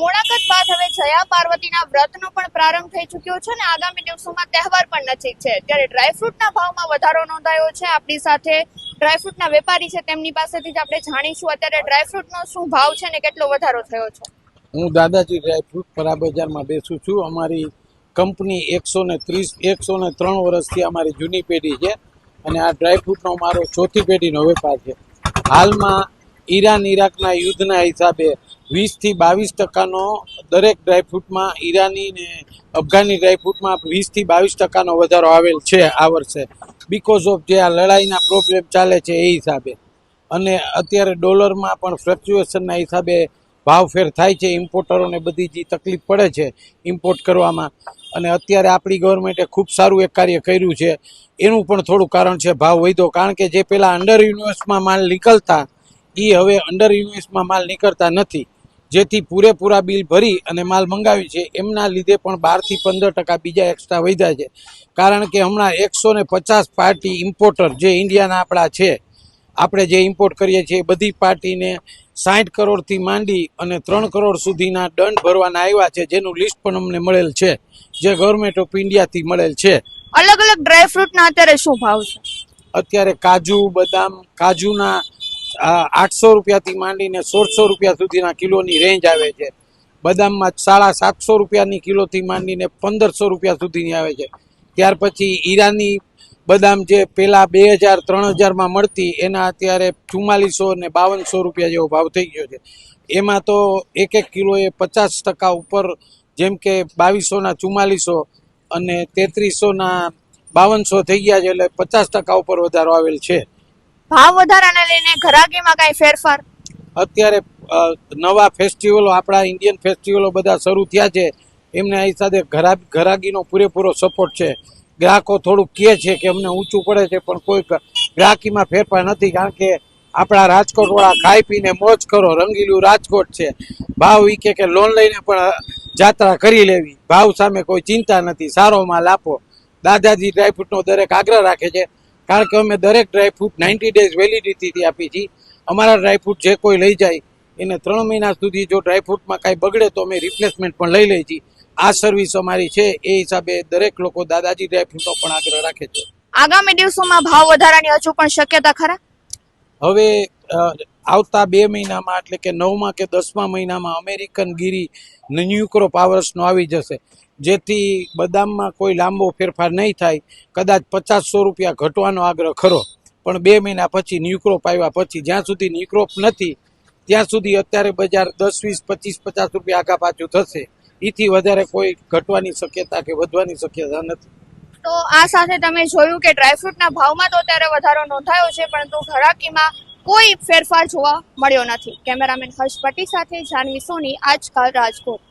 મોડાકત બાદ હવે જયા પાર્વતીના વ્રતનો પણ પ્રારંભ થઈ ચૂક્યો છે અને આગામી દિવસોમાં તહેવાર પણ નજીક છે. ત્યારે ડ્રાયફ્રૂટના ભાવમાં વધારો નોંધાયો છે. આપણી સાથે ડ્રાયફ્રૂટના વેપારી છે. તેમની પાસેથી જ આપણે જાણીશું અત્યારે ડ્રાયફ્રૂટનો શું ભાવ છે ને કેટલો વધારો થયો છે. હું દાદાજી ડ્રાયફ્રૂટ પરા બજારમાં બેસું છું. અમારી કંપની એકસો ને ત્રીસ, એકસો ને ત્રણ વર્ષથી અમારી જૂની પેઢી છે અને આ ડ્રાયફ્રૂટનો મારો ચોથી પેઢીનો વેપાર છે. હાલમાં ઈરાન, ઈરાકના યુદ્ધના હિસાબે વીસથી બાવીસ ટકાનો દરેક ડ્રાયફ્રૂટમાં ઈરાની ને અફઘાની ડ્રાયફ્રૂટમાં વીસથી બાવીસ ટકાનો વધારો આવેલ છે આ વર્ષે. બીકોઝ ઓફ જે આ લડાઈના પ્રોબ્લેમ ચાલે છે એ હિસાબે. અને અત્યારે ડોલરમાં પણ ફ્લક્ચ્યુએશનના હિસાબે ભાવ ફેર થાય છે ઇમ્પોર્ટરોને બધી જે તકલીફ પડે છે ઇમ્પોર્ટ કરવામાં. અને અત્યારે આપણી ગવર્મેન્ટે ખૂબ સારું એક કાર્ય કર્યું છે. એનું પણ થોડું કારણ છે, ભાવ વધ્યો. કારણ કે જે પહેલાં અંડર યુનિવર્સમાં માલ નીકળતા એ હવે અંડર યુનિવર્સમાં માલ નીકળતા નથી. જેથી પૂરેપૂરા બિલ ભરી અને માલ મંગાવી છે. એમના લીધે પણ બારથી પંદર ટકા બીજા એક્સ્ટ્રા વધ્યા છે. કારણ કે હમણાં એકસો ને પચાસ પાર્ટી ઇમ્પોર્ટર જે ઇન્ડિયાના આપણા છે આપણે જે ઇમ્પોર્ટ કરીએ છીએ બધી પાર્ટીને સાઠ કરોડથી માંડી અને ત્રણ કરોડ સુધીના દંડ ભરવાના આવ્યા છે જેનું લિસ્ટ પણ અમને મળેલ છે જે ગવર્મેન્ટ ઓફ ઇન્ડિયાથી મળેલ છે. અલગ અલગ ડ્રાયફ્રૂટના અત્યારે શું ભાવ છે? અત્યારે કાજુ બદામ કાજુના આઠસો રૂપિયાથી માંડીને સોળસો રૂપિયા સુધીના કિલોની રેન્જ આવે છે. બદામમાં સાડા સાતસો રૂપિયાની કિલોથી માંડીને પંદરસો રૂપિયા સુધીની આવે છે. ત્યાર પછી ઈરાની બદામ જે પહેલાં બે હજાર, ત્રણ હજારમાં મળતી, એના અત્યારે ચુમ્માલીસો ને બાવનસો રૂપિયા જેવો ભાવ થઈ ગયો છે. એમાં તો એક એક કિલોએ પચાસ ટકા ઉપર, જેમ કે બાવીસોના ચુમ્માલીસો અને તેત્રીસોના બાવનસો થઈ ગયા છે, એટલે પચાસ ટકા ઉપર વધારો આવેલ છે. ભાવ વધારાને લઈને ઘરાકીમાં કઈ ફેરફાર? અત્યારે નવા ફેસ્ટિવલો આપણા ઇન્ડિયન ફેસ્ટિવલો બધા શરૂ થયા છે. એમના હિસાબે ઘરા, ઘરાગીનો પૂરેપૂરો સપોર્ટ છે. ગ્રાહકો થોડુંક કહે છે કે અમને ઊંચું પડે છે, પણ કોઈ ગ્રાહકીમાં ફેરફાર નથી. કારણ કે આપણા રાજકોટવાળા ખાઈ પીને મોજ કરો, રંગીલું રાજકોટ છે. ભાવ ઈ કે લોન લઈને પણ જાત્રા કરી લેવી. ભાવ સામે કોઈ ચિંતા નથી. સારો માલ આપો. દાદાજી ડ્રાયફ્રૂટનો દરેક આગ્રહ રાખે છે. કારણ કે અમે દરેક ડ્રાયફ્રૂટ નાઇન્ટી ડેઝ વેલિડિટીથી આપી છીએ. અમારા ડ્રાયફ્રૂટ જે કોઈ લઈ જાય એને ત્રણ મહિના સુધી જો ડ્રાયફ્રૂટમાં કાંઈ બગડે તો અમે રિપ્લેસમેન્ટ પણ લઈ લઈએ છીએ. આ સર્વિસ અમારી છે એ હિસાબે દરેક લોકો દાદાજી ડ્રાયફ્રૂટનો પણ આગ્રહ રાખે છે. આગામી દિવસોમાં ભાવ વધારાની હજુ પણ શક્યતા ખરા? હવે આવતા બે મહિનામાં એટલે કે નવમા કે દસમા મહિનામાં અમેરિકન ગીરી ન્યુક્રો પાવર્સનો આવી જશે. જેથી બદામમાં કોઈ લાંબો ફેરફાર નહીં થાય. કદાચ પચાસસો રૂપિયા ઘટવાનો આગ્રહ ખરો. પણ બે મહિના પછી ન્યુક્રોપ આવ્યા પછી જ્યાં સુધી ન્યુક્રોપ નથી, ત્યાં સુધી અત્યારે બજાર દસ, વીસ, પચીસ, પચાસ રૂપિયા આગા પાછું થશે. એથી વધારે કોઈ ઘટવાની શક્યતા કે વધવાની શક્યતા નથી. તો આ સાથે તમે જોયું કે ડ્રાયફ્રૂટના ભાવમાં તો અત્યારે વધારો નોંધાયો છે, પરંતુ ઘરાકીમાં કોઈ ફેરફાર જોવા મળ્યો નથી. કેમેરામેન હર્ષ ભટ્ટી સાથે જાનવી સોની આજકાલ રાજકોટ.